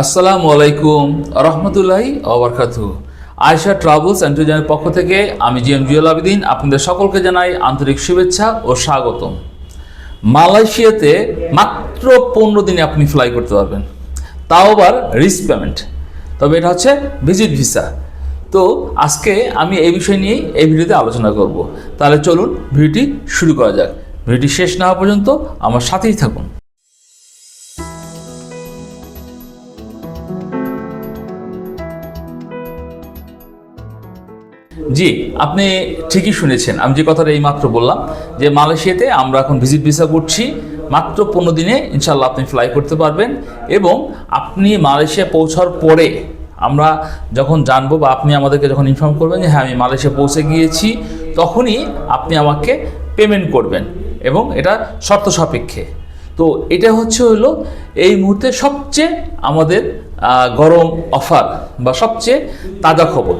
আসসালামু আলাইকুম রহমতুল্লাহি আবরকাতু আয়শা ট্রাভেলস অ্যান্ড ট্যুরিজমের পক্ষ থেকে আমি জি এম জুয়েল আবেদিন, আপনাদের সকলকে জানাই আন্তরিক শুভেচ্ছা ও স্বাগতম। মালয়েশিয়াতে মাত্র পনেরো দিনে আপনি ফ্লাই করতে পারবেন। তাও আবার রিস্ক পেমেন্ট তবে এটা হচ্ছে ভিজিট ভিসা তো আজকে আমি এই বিষয় নিয়েই এই ভিডিওতে আলোচনা করব। তাহলে চলুন ভিডিওটি শুরু করা যাক। ভিডিওটি শেষ না হওয়া পর্যন্ত আমার সাথেই থাকুন। জি, আপনি ঠিকই শুনেছেন। আমি যে কথাটা এই মাত্র বললাম যে মালয়েশিয়াতে আমরা এখন ভিজিট ভিসা করছি। মাত্র পনেরো দিনে ইনশাল্লাহ আপনি ফ্লাই করতে পারবেন এবং আপনি মালয়েশিয়া পৌঁছার পরে আমরা যখন জানব বা আপনি আমাদেরকে যখন ইনফর্ম করবেন যে হ্যাঁ আমি মালয়েশিয়া পৌঁছে গিয়েছি, তখনই আপনি আমাকে পেমেন্ট করবেন এবং এটা শর্ত সাপেক্ষে। তো এটা হচ্ছে হলো এই মুহূর্তে সবচেয়ে আমাদের গরম অফার বা সবচেয়ে তাজা খবর।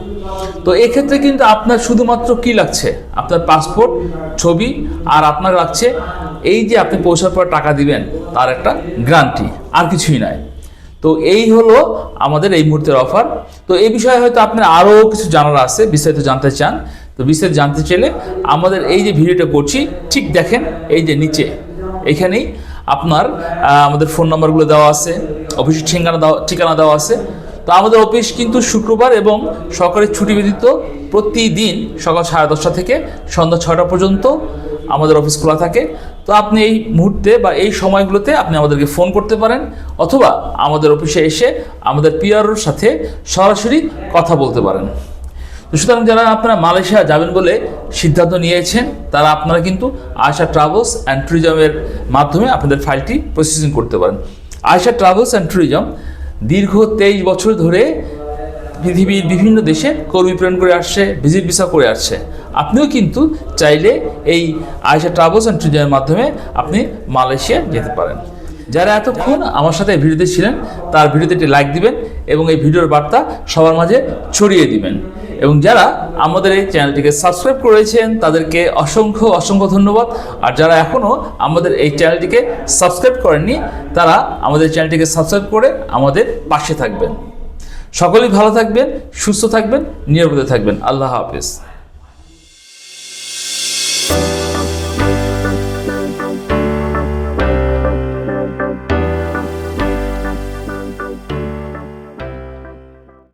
তো এক্ষেত্রে কিন্তু আপনার শুধুমাত্র কি লাগছে? আপনার পাসপোর্ট ছবি, আর আপনার লাগছে এই যে আপনি পৌঁছার পর টাকা দিবেন, তার একটা গ্যারান্টি আর কিছুই নয় তো এই হলো আমাদের এই মুহূর্তের অফার তো এই বিষয়ে হয়তো আপনার আরও কিছু জানার আছে, বিস্তারিত জানতে চান। তো বিস্তারিত জানতে চাইলে আমাদের এই যে ভিডিওটা করছি, ঠিক দেখেন এই যে নিচে, এখানেই আপনার আমাদের ফোন নাম্বারগুলো দেওয়া আছে। অফিসের ঠিকানা দেওয়া ঠিকানা দেওয়া আছে। তো আমাদের অফিস কিন্তু শুক্রবার এবং সরকারি ছুটি ব্যতীত প্রতিদিন সকাল সাড়ে দশটা থেকে সন্ধ্যা ছটা পর্যন্ত আমাদের অফিস খোলা থাকে। তো আপনি এই মুহূর্তে বা এই সময়গুলোতে আপনি আমাদেরকে ফোন করতে পারেন অথবা আমাদের অফিসে এসে আমাদের পিআরওর সাথে সরাসরি কথা বলতে পারেন। তো সুতরাং যারা আপনারা মালয়েশিয়া যাবেন বলে সিদ্ধান্ত নিয়েছেন, তারা আপনারা কিন্তু আশা ট্রাভেলস অ্যান্ড ট্যুরিজমের মাধ্যমে আপনাদের ফাইলটি প্রসেসিং করতে পারেন। আয়সা ট্রাভেলস অ্যান্ড ট্যুরিজম দীর্ঘ তেইশ বছর ধরে পৃথিবীর বিভিন্ন দেশে কর্মী প্রেরণ করে আসছে ভিজিট ভিসা করে আসছে। আপনিও কিন্তু চাইলে এই আয়সা ট্রাভেলস অ্যান্ড ট্যুরিজমের মাধ্যমে আপনি মালয়েশিয়া যেতে পারেন। যারা এতক্ষণ আমার সাথে এই ভিডিওতে ছিলেন, তার ভিডিওতে একটি লাইক দিবেন এবং এই ভিডিওর বার্তা সবার মাঝে ছড়িয়ে দিবেন। এবং যারা আমাদের এই চ্যানেলটিকে সাবস্ক্রাইব করেছেন, তাদেরকে অসংখ্য অসংখ্য ধন্যবাদ। আর যারা এখনও আমাদের এই চ্যানেলটিকে সাবস্ক্রাইব করেননি, তারা আমাদের চ্যানেলটিকে সাবস্ক্রাইব করে আমাদের পাশে থাকবেন। সকলেই ভালো থাকবেন, সুস্থ থাকবেন, নিরাপদে থাকবেন। আল্লাহ হাফেজ।